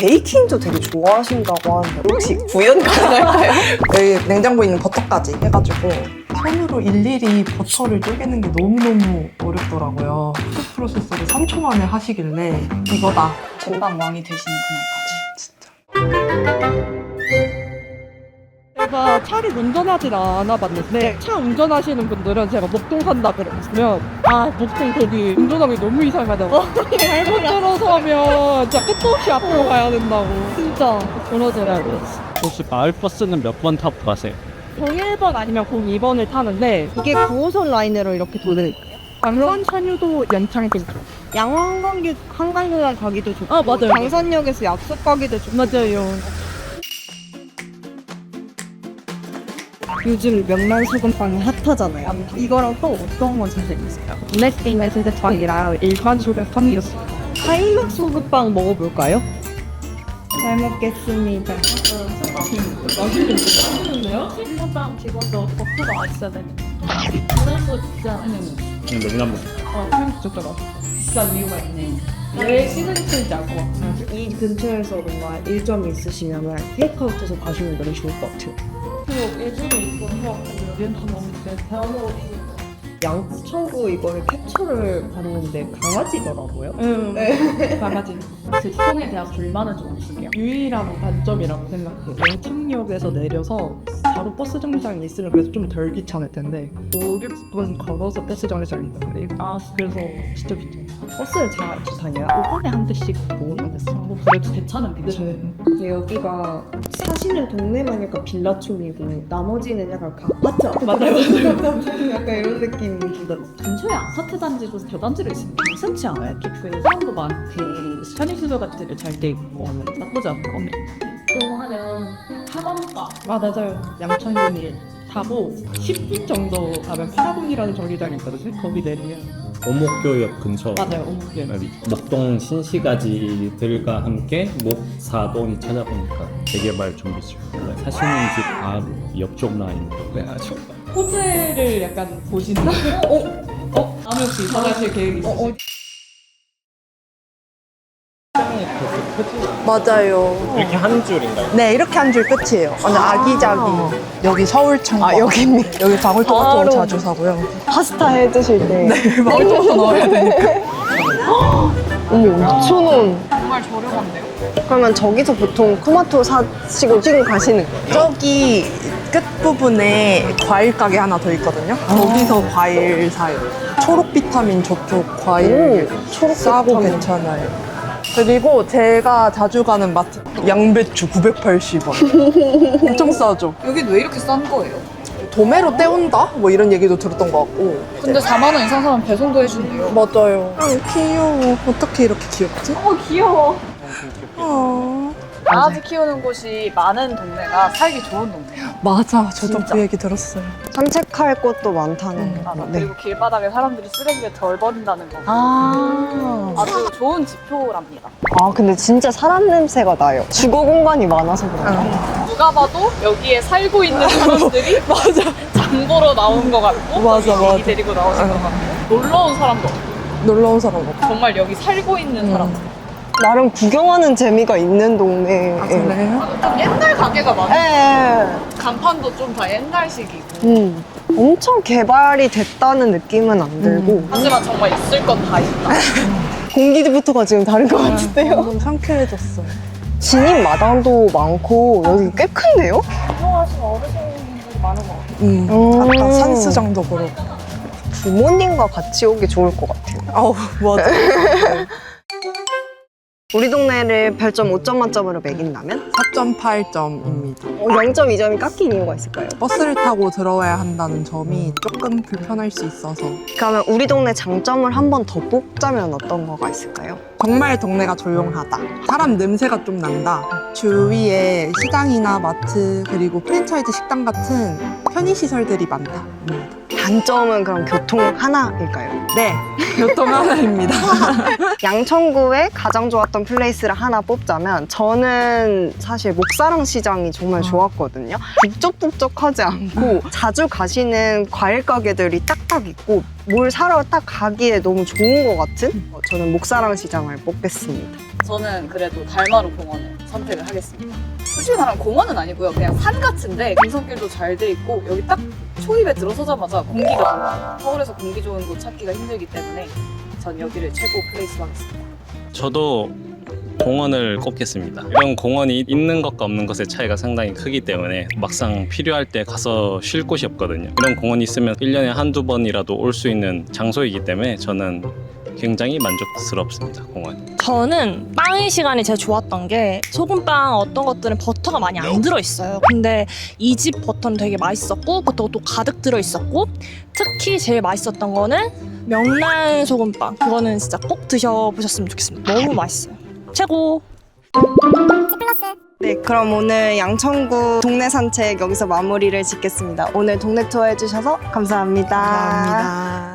베이킹도 되게 좋아하신다고 하는데 혹시 구현 가능할까요? 여기 냉장고에 있는 버터까지 해가지고 손으로 일일이 버터를 쪼개는 게 너무너무 어렵더라고요. 푸드 프로세서를 3초 만에 하시길래 이거다. 전방 왕이 되시는 그날까지. 제가 차를 운전하진 않아봤는데 차 운전하시는 분들은 제가 목동 산다 그랬으면 아 목동 거기 운전하기 너무 이상하다고. 잘못 들어서면 진짜 끝도 없이 앞으로 가야 된다고. 진짜. 그러더라고요. 혹시 마을버스는 몇 번 타고 가세요? 01번 아니면 02번을 타는데 이게 9호선 라인으로 이렇게 도는 강산 산유도 연창 그 양화 한강역 한강공원 가기도 좋고 아, 맞아요. 강산역에서 약속 가기도 좋고. 맞아요 요즘 명란 소금빵이 핫하잖아요. 이거랑 또 어떤 건 있어요? 블랙핑의 세대빵이랑 일반 소금빵이었어요 하이막 소금빵 먹어볼까요? 잘 먹겠습니다. 맛있는데요? 소금빵 집어서 버터가 맛있어야 되는데 그래서 진짜 비싼 이유가 있네 왜 시그니처인지 알 것 같아 이 근처에서 뭔가 일정이 있으시면 테이크아웃해서 가시면 너무 좋을 것 같아요. 그 예전에 대단하고 양천구 이거를 캡처를 봤는데 강아지더라고요. 응 네. 강아지. 제 시청에 대한 불만은 좀 없으게요? 유일한 단점이라고 생각해요. 영창역에서 내려서 바로 버스 정류장이 있으면 그래서 좀 덜 귀찮을 텐데 5, 6분 걸어서 버스 정류장인다 아 그래서 진짜 귀찮아 버스를 잘 다녀요. 5분에 한 대씩 모으는 데서 뭐 그래도 대차는 믿으셔요 근데 여기가 사시는 동네만 약간 빌라촌이고 나머지는 약간 그 아파트 맞아요, 맞아요. 약간 이런 느낌이 들어요. 근처에 아파트 단지도 겨단지로 있으면 괜찮지 않아요? 그 사람도 많고 편의시설 같은 게 잘 돼 있고 나쁘지 않고 또 하면 하반가. 아 맞아요. 양천gun이 타고 10분 정도 가면 파라군이라는 정류장이 있거든요. 거기 내리면 오목교역 근처. 맞아요 오목길 목동 신시가지들과 함께 목사동이 찾아보니까 재개발 준비 중. 사시는 집 바로 옆쪽 라인으로 빼가지고. 호텔을 약간 보신다? 어? 어? 아무 혹시 이사 가실 계획 있으세요? 맞아요. 이렇게 한 줄인가요? 네, 이렇게 한 줄 끝이에요. 완전 아기자기. 여기 서울청. 아, 여기입니까? 여기 방울토마토 바로. 자주 사고요. 파스타 해 드실 때. 방울토마토 넣어야 되니까. 어머 5천 원. 정말 저렴한데요? 그러면 저기서 보통 토마토 사시고 지금 가시는 거예요? 저기 끝부분에 과일 가게 하나 더 있거든요. 거기서 과일 사요. 초록 비타민 저쪽 과일 초록 싸고 괜찮아요. 그리고 제가 자주 가는 마트 양배추 980원. 엄청 싸죠. 여긴 왜 이렇게 싼 거예요? 도매로 떼온다? 뭐 이런 얘기도 들었던 것 같고. 근데 4만 원 이상 사면 배송도 해준대요. 맞아요. 아, 귀여워. 어떻게 이렇게 귀엽지? 어 귀여워. 어. 강아지 키우는 곳이 많은 동네가 살기 좋은 동네예요. 맞아. 저도 진짜. 그 얘기 들었어요. 산책할 곳도 많다는 맞아. 네. 그리고 길바닥에 사람들이 쓰레기를 덜 버린다는 거. 아. 아주 좋은 지표랍니다. 아 근데 진짜 사람 냄새가 나요. 주거 공간이 많아서 그런가? 누가 봐도 여기에 살고 있는 사람들이 맞아. 장보러 나온 것 같고 맞아, 맞아. 데리고 나오신 것 같고 놀러 온 사람도 없고 놀러 온 사람 없고. 정말 여기 살고 있는 사람들. 나름 구경하는 재미가 있는 동네. 아, 그래요? 좀 옛날 가게가 많아요. 예. 간판도 좀 다 옛날식이고. 음. 엄청 개발이 됐다는 느낌은 안 들고 하지만 정말 있을 건 다 있다. 공기부터가 지금 다른 것 같은데요. 너무 상쾌해졌어요. 진입 마당도 많고 여기 꽤 큰데요? 음. 음. 아까 산수장도 그렇고. 부모님과 같이 오기 좋을 것 같아요. 아우, 맞아. 우리 동네를 별점 5점 만점으로 매긴다면 4.8점입니다. 어, 0.2점이 깎인 이유가 있을까요? 버스를 타고 들어와야 한다는 점이 조금 불편할 수 있어서 그러면 우리 동네 장점을 한 번 더 뽑자면 어떤 거가 있을까요? 정말 동네가 조용하다. 사람 냄새가 좀 난다. 주위에 시장이나 마트 그리고 프랜차이즈 식당 같은 편의시설들이 많다. 단점은 그럼 교통 하나일까요? 네, 교통 하나입니다. 양천구에 가장 좋았던 플레이스를 하나 뽑자면 저는 사실 목사랑 시장이 정말 좋았거든요. 북적북적하지 않고 자주 가시는 과일 가게들이 딱딱 있고 뭘 사러 딱 가기에 너무 좋은 것 같은 어, 저는 목사랑 시장을 뽑겠습니다. 저는 그래도 달마루 공원을 선택을 하겠습니다. 솔직히 말하면 공원은 아니고요. 그냥 산 같은데 등산길도 잘 돼 있고 여기 딱 초입에 들어서자마자 공기가 좋아요. 서울에서 공기 좋은 곳 찾기가 힘들기 때문에 전 여기를 최고 플레이스로 하겠습니다. 저도 공원을 꼽겠습니다. 이런 공원이 있는 것과 없는 것의 차이가 상당히 크기 때문에 막상 필요할 때 가서 쉴 곳이 없거든요. 이런 공원이 있으면 1년에 한두 번이라도 올 수 있는 장소이기 때문에 저는 굉장히 만족스럽습니다. 공원. 저는 빵의 시간이 제일 좋았던 게 소금빵 어떤 것들은 버터가 많이 안 들어있어요. 근데 이 집 버터는 되게 맛있었고 버터가 또 가득 들어있었고 특히 제일 맛있었던 거는 명란 소금빵. 그거는 진짜 꼭 드셔보셨으면 좋겠습니다. 너무 맛있어요. 최고! 네, 그럼 오늘 양천구 동네 산책 여기서 마무리를 짓겠습니다. 오늘 동네 투어 해주셔서 감사합니다. 감사합니다.